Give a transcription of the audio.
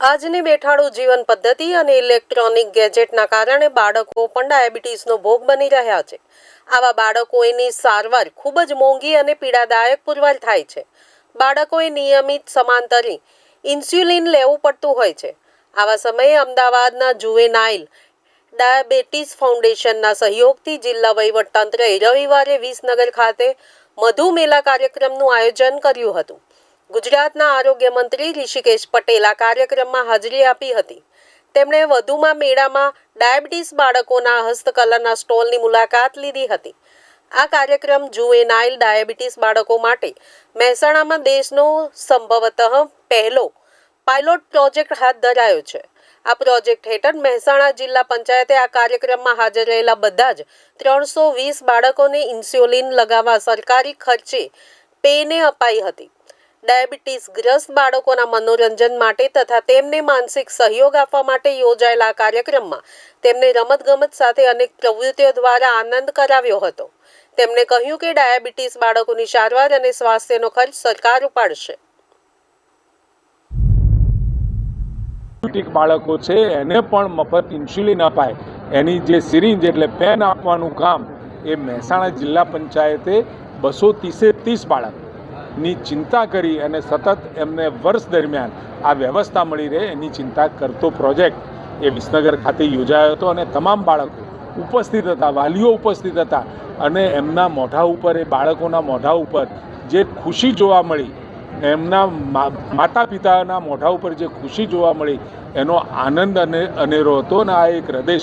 આજની બેઠાડું જીવન પદ્ધતિ અને ઇલેક્ટ્રોનિક ગેજેટના કારણે બાળકો પણ ડાયાબિટીસનો ભોગ બની રહ્યા છે. આવા બાળકોની સારવાર ખૂબ જ મોંઘી અને પીડાદાયક પુરવાર થાય છે. બાળકોએ નિયમિત સમાંતરી ઇન્સ્યુલિન લેવું પડતું હોય છે. આવા સમયે અમદાવાદના જુવેનાઇલ ડાયાબિટીસ ફાઉન્ડેશનના સહયોગથી જિલ્લા વહીવટતંત્રએ રવિવારે વિસનગર ખાતે મધુમેલા કાર્યક્રમનું આયોજન કર્યું હતું. ગુજરાતના આરોગ્ય મંત્રી ઋષિકેશ પટેલ આ કાર્યક્રમમાં હાજરી આપી હતી. તેમણે વધુમાં મેળામાં ડાયાબિટીસ બાળકોના હસ્તકલાના સ્ટોલની મુલાકાત લીધી હતી. આ કાર્યક્રમ જુવેનાઇલ ડાયાબિટીસ બાળકો માટે મહેસાણામાં દેશનો સંભવતઃ પહેલો પાયલોટ પ્રોજેક્ટ હાથ ધરાયો છે. આ પ્રોજેક્ટ હેઠળ મહેસાણા જિલ્લા પંચાયતે આ કાર્યક્રમમાં હાજર રહેલા બધા જ ત્રણસો વીસ બાળકોને ઇન્સ્યુલિન લગાવવા સરકારી ખર્ચે પેને અપાઈ હતી. ડાયાબિટીસ ગ્રસ્ત બાળકોના મનોરંજન માટે તથા તેમને માનસિક સહયોગ આપવા માટે યોજાયેલા કાર્યક્રમમાં તેમને રમતગમત સાથે અનેક પ્રવૃત્તિઓ દ્વારા આનંદ કરાવ્યો હતો. તેમણે કહ્યું કે ડાયાબિટીસ બાળકોની સારવાર અને સ્વાસ્થ્યનો ખર્ચ સરકાર ઉપાડશે. બાળકો છે, એને પણ મફત ઇન્સ્યુલિન અપાય. એની જે સિરિંજ એટલે પેન આપવાનું કામ એ મહેસાણા જિલ્લા પંચાયતે બસો ત્રીસે ત્રીસ બાળકની ચિંતા કરી અને સતત એમને વર્ષ દરમિયાન આ વ્યવસ્થા મળી રહે એની ચિંતા કરતો પ્રોજેક્ટ એ વિસનગર ખાતે યોજાયો હતો અને તમામ બાળકો ઉપસ્થિત હતા, વાલીઓ ઉપસ્થિત હતા અને એમના મોઢા ઉપર, એ બાળકોના મોઢા ઉપર જે ખુશી જોવા મળી, એમના માતા પિતાના મોઢા ઉપર જે ખુશી જોવા મળી, એનો આનંદ અને અનેરો હતો અને આ એક હૃદય